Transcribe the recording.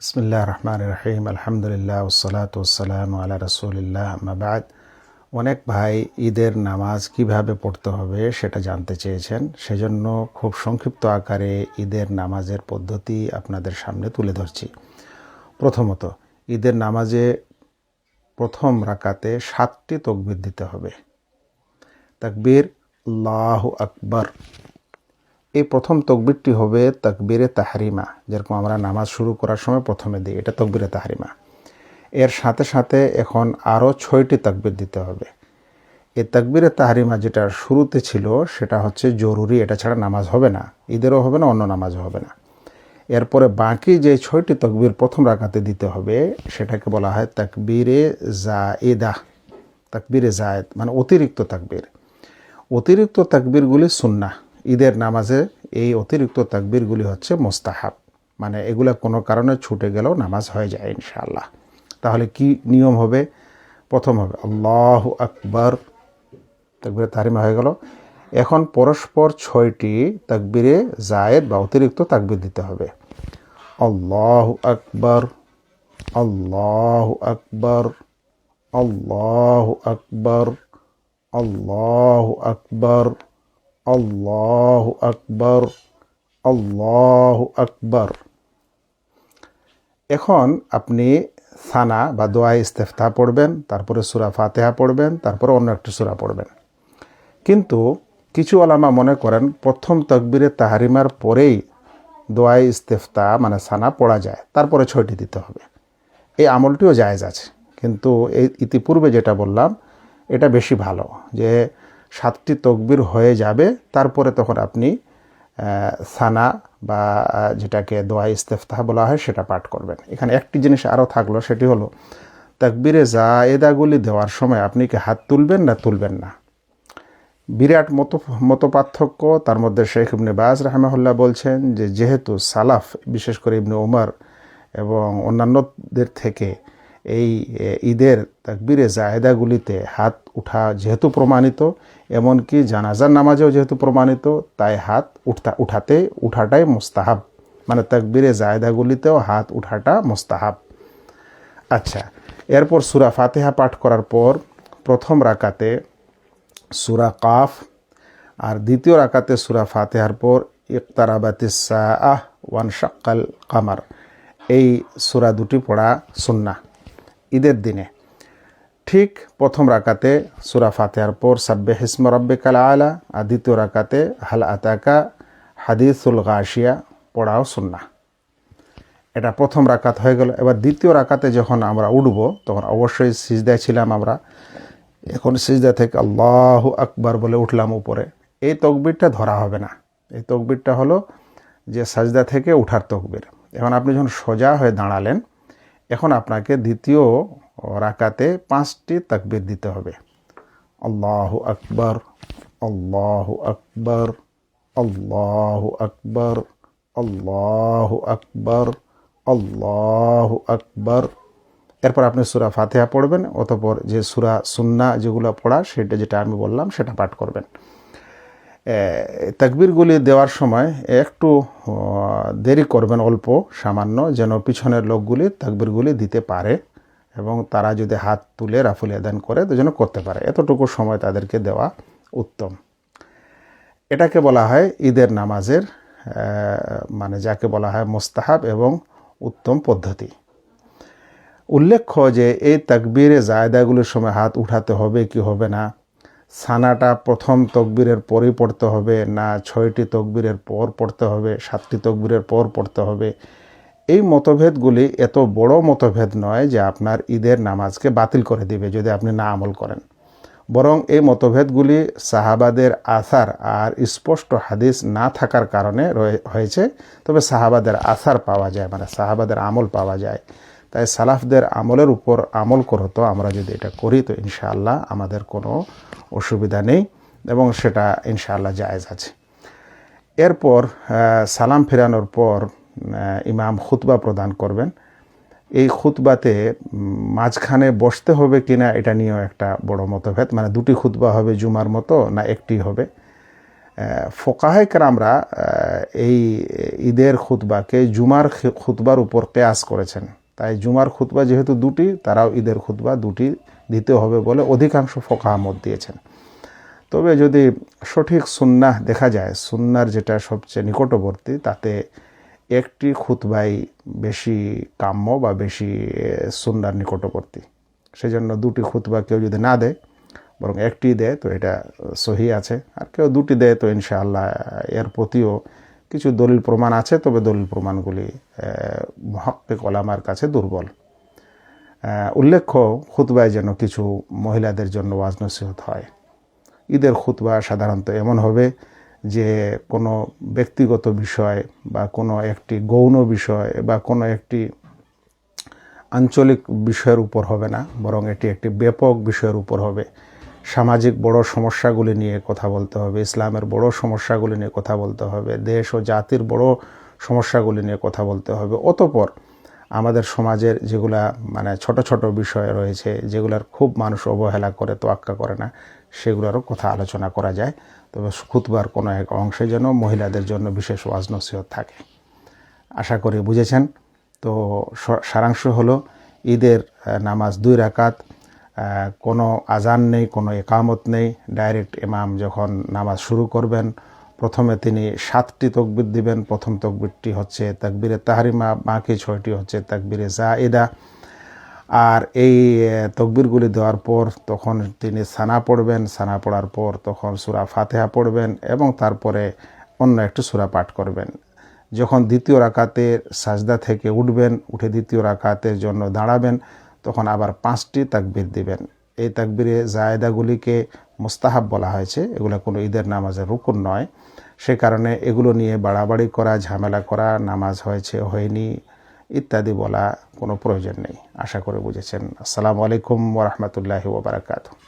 বিসমিল্লাহ রহমান রহিম আলহামদুলিল্লাহ ওসালাত ওসালাম রসুলিল্লাহ আমাবাদ অনেক ভাই ঈদের নামাজ কীভাবে পড়তে হবে সেটা জানতে চেয়েছেন। সেজন্য খুব সংক্ষিপ্ত আকারে ঈদের নামাজের পদ্ধতি আপনাদের সামনে তুলে ধরছি। প্রথমত, ঈদের নামাজে প্রথম রাকাতে সাতটি তকবির দিতে হবে। তাকবীর, আল্লাহ আকবর। এই প্রথম তকবিরটি হবে তকবিরে তাহারিমা, যেরকম আমরা নামাজ শুরু করার সময় প্রথমে দিই, এটা তকবিরে তাহারিমা। এর সাথে সাথে এখন আরও ছয়টি তকবির দিতে হবে। এই তকবিরে তাহারিমা যেটা শুরুতে ছিল, সেটা হচ্ছে জরুরি, এটা ছাড়া নামাজ হবে না, ঈদেরও হবে না, অন্য নামাজও হবে না। এরপরে বাকি যে ছয়টি তকবির প্রথম রাখাতে দিতে হবে, সেটাকে বলা হয় তকবিরে জায়েদা, তকবিরে জায়েদ মানে অতিরিক্ত তাকবির। অতিরিক্ত তাকবিরগুলি সুন্না ঈদের নামাজে এই অতিরিক্ত তাকবিরগুলি হচ্ছে মোস্তাহাব। মানে এগুলো কোনো কারণে ছুটে গেলেও নামাজ হয়ে যায় ইনশাআল্লাহ। তাহলে কি নিয়ম হবে? প্রথম হবে আল্লাহ আকবর। তাকবিরে তারিমা হয়ে গেল। এখন পরস্পর ছয়টি তাকবিরে জায়েদ বা অতিরিক্ত তাকবির দিতে হবে। আল্লাহ আকবর আল্লাহ আকবর আল্লাহ আকবর আল্লাহ আকবর। আল্লাহ আকবর আল্লাহ আকবর এখন আপনি সানা বা দোয়া ইস্তেফতা পড়বেন, তারপরে সুরা ফাতেহা পড়বেন, তারপরে অন্য একটি সুরা পড়বেন। কিন্তু কিছু আলামা মনে করেন প্রথম তকবিরে তাহারিমার পরেই দোয়াই ইস্তেফতা মানে সানা পড়া যায়, তারপরে ছয়টি দিতে হবে। এই আমলটিও জায়েজ আছে, কিন্তু এই ইতিপূর্বে যেটা বললাম, এটা বেশি ভালো যে সাতটি তকবির হয়ে যাবে। তারপরে তখন আপনি সানা বা যেটাকে দোয়া ইস্তেফতাহ বলা হয় সেটা পাঠ করবেন। এখানে একটি জিনিস আরও থাকল, সেটি হলো তাকবিরে জায়েদাগুলি দেওয়ার সময় আপনি কি হাত তুলবেন না তুলবেন না? বিরাট মতো মতো পার্থক্য, তার মধ্যে শেখ ইবনে বাজ রাহমাহুল্লাহ বলছেন যে যেহেতু সালাফ, বিশেষ করে ইবনে ওমর এবং অন্যান্যদের থেকে এই ঈদের তাকবিরে জায়দাগুলিতে হাত উঠা যেহেতু প্রমাণিত, এমনকি জানাজার নামাজেও যেহেতু প্রমাণিত, তাই হাত উঠতা উঠাতে, উঠাটাই মোস্তাহাব। মানে তাকবিরে জায়দাগুলিতেও হাত উঠাটা মোস্তাহাব। আচ্ছা এরপর সুরা ফাতেহা পাঠ করার পর প্রথম রাকাতে সুরা কাফ আর দ্বিতীয় রাকাতে সুরা ফাতেহার পর ইকতারাবাতিসা আহ ওয়ান শাক্কাল কামার। এই সুরা দুটি পড়া সুন্না ঈদের দিনে ঠিক প্রথম রাকাতে সুরা ফাতেহার পর সাব্বে হিসম কালা আলা, আর দ্বিতীয় রাকাতে হাল আতাকা হাদিসুল গাশিয়া, পড়াও সুন্না এটা প্রথম রাকাত হয়ে গেল। এবার দ্বিতীয় রাকাতে যখন আমরা উঠব, তখন অবশ্যই সিজদায় ছিলাম আমরা। এখন সিজদা থেকে আল্লাহ আকবার বলে উঠলাম উপরে। এই তকবিরটা ধরা হবে না। এই তকবিরটা হলো যে সাজদা থেকে উঠার তকবির। এখন আপনি যখন সোজা হয়ে দাঁড়ালেন, এখন আপনাকে দ্বিতীয় রাকাতে পাঁচটি তাকবির দিতে হবে। আল্লাহ আকবর আল্লাহ আকবর আল্লাহ আকবর আল্লাহ আকবর আল্লাহ আকবর। এরপর আপনি সুরা ফাতেহা পড়বেন, অতপর যে সুরা সুন্না যেগুলো পড়া, সেটা যেটা আমি বললাম, সেটা পাঠ করবেন। তাকবিরগুলি দেওয়ার সময় একটু দেরি করবেন, অল্প, সামান্য, যেন পিছনের লোকগুলি তাকবিরগুলি দিতে পারে। এবং তারা যদি হাত তুলে রাফুল আদান করে যেন করতে পারে। এতটুকু সময় তাদেরকে দেওয়া উত্তম। এটাকে বলা হয় ঈদের নামাজের মানে যাকে বলা হয় মোস্তাহাব এবং উত্তম পদ্ধতি। উল্লেখ্য যে এই তাকবীরে জায়দাগুলির সময় হাত উঠাতে হবে কি হবে না, সানাটা প্রথম তকবীরের পরই পড়তে হবে না, ছয়টি তকবীরের পর পড়তে হবে, সাতটি তকবীরের পর পড়তে হবে এই মতভেদগুলি এত বড় মতভেদ নয় যে আপনার ঈদের নামাজকে বাতিল করে দিবে যদি আপনি না আমল করেন। বরং এই মতভেদগুলি সাহাবাদের আসার আর স্পষ্ট হাদিস না থাকার কারণে হয়েছে। তবে সাহাবাদের আসার পাওয়া যায় মানে সাহাবাদের আমল পাওয়া যায়। তাই সালাফদের আমলের উপর আমল করতো আমরা যদি এটা করি তো ইনশাআল্লাহ আমাদের কোনো অসুবিধা নেই এবং সেটা ইনশাআল্লাহ জায়েজ আছে। এরপর সালাম ফেরানোর পর ইমাম খুতবা প্রদান করবেন। এই খুতবাতে মাঝখানে বসতে হবে কিনা এটা নিয়েও একটা বড় মতভেদ। মানে দুটি খুতবা হবে জুমার মতো না একটি হবে। ফোকাহে আমরা এই ঈদের খুতবাকে জুমার খুতবার উপর কেয়াস করেছেন। তাই জুমার খুতবা যেহেতু দুটি, তারাও ঈদের খুতবা দুটি দিতে হবে বলে অধিকাংশ ফোকাহা মত দিয়েছেন। তবে যদি সঠিক সুন্নাহ দেখা যায়, সুন্নার যেটা সবচেয়ে নিকটবর্তী, তাতে একটি খুতবাই বেশি কাম্য বা বেশি এ, সুন্নার নিকটবর্তী। সেজন্য দুটি খুতবা কেউ যদি না দেয় বরং একটি দেয় তো এটা সহি আছে। আর কেউ দুটি দেয় তো ইনশাআল্লাহ এর প্রতিও কিছু দলিল প্রমাণ আছে তবে দলিল প্রমাণগুলি মহাক্কিক ওলামার কাছে দুর্বল। উল্লেখ্য খুতবায় যেন কিছু মহিলাদের জন্য ওয়াজ নসিহত হয়। ঈদের খুতবা সাধারণত এমন হবে যে কোনো ব্যক্তিগত বিষয় বা কোনো একটি গৌণ বিষয় বা কোনো একটি আঞ্চলিক বিষয়ের উপর হবে না, বরং এটি একটি ব্যাপক বিষয়ের উপর হবে। সামাজিক বড় সমস্যাগুলি নিয়ে কথা বলতে হবে, ইসলামের বড় সমস্যাগুলি নিয়ে কথা বলতে হবে, দেশ ও জাতির বড় সমস্যাগুলি নিয়ে কথা বলতে হবে। অতপর আমাদের সমাজের যেগুলা মানে ছোট ছোট বিষয় রয়েছে, যেগুলার খুব মানুষ অবহেলা করে, তোয়াক্কা করে না সেগুলোরও কথা আলোচনা করা যায়। তবে খুতবার কোনো এক অংশে যেন মহিলাদের জন্য বিশেষ ওয়াজ নসিহত থাকে। আশা করি বুঝেছেন। তো সারাংশ হলো ঈদের নামাজ দুই রাকাত কোনো আজান নেই, কোনো একামত নেই। ডাইরেক্ট ইমাম যখন নামাজ শুরু করবেন, প্রথমে তিনি সাতটি তকবির দিবেন। প্রথম তকবিরটি হচ্ছে তাকবিরে তাহারিমা, বাকি ছয়টি হচ্ছে তাকবিরে জায়েদা। আর এই তকবিরগুলি দেওয়ার পর তখন তিনি সানা পড়বেন, সানা পড়ার পর তখন সুরা ফাতেহা পড়বেন এবং তারপরে অন্য একটি সুরা পাঠ করবেন। যখন দ্বিতীয় রাকাতের সাজদা থেকে উঠবেন, উঠে দ্বিতীয় রাকাতের জন্য দাঁড়াবেন, তখন আবার পাঁচটি তাকবির দিবেন। এই তাকবিরে জায়দাগুলিকে মুস্তাহাব বলা হয়েছে। এগুলো কোনো ঈদের নামাজের রুকুন নয়। সে কারণে এগুলো নিয়ে বাড়াবাড়ি করা, ঝামেলা করা, নামাজ হয়েছে, হয়নি ইত্যাদি বলা কোনো প্রয়োজন নেই। আশা করে বুঝেছেন। আসসালামু আলাইকুম ওরহমতুল্লাহি ওবরাকাতু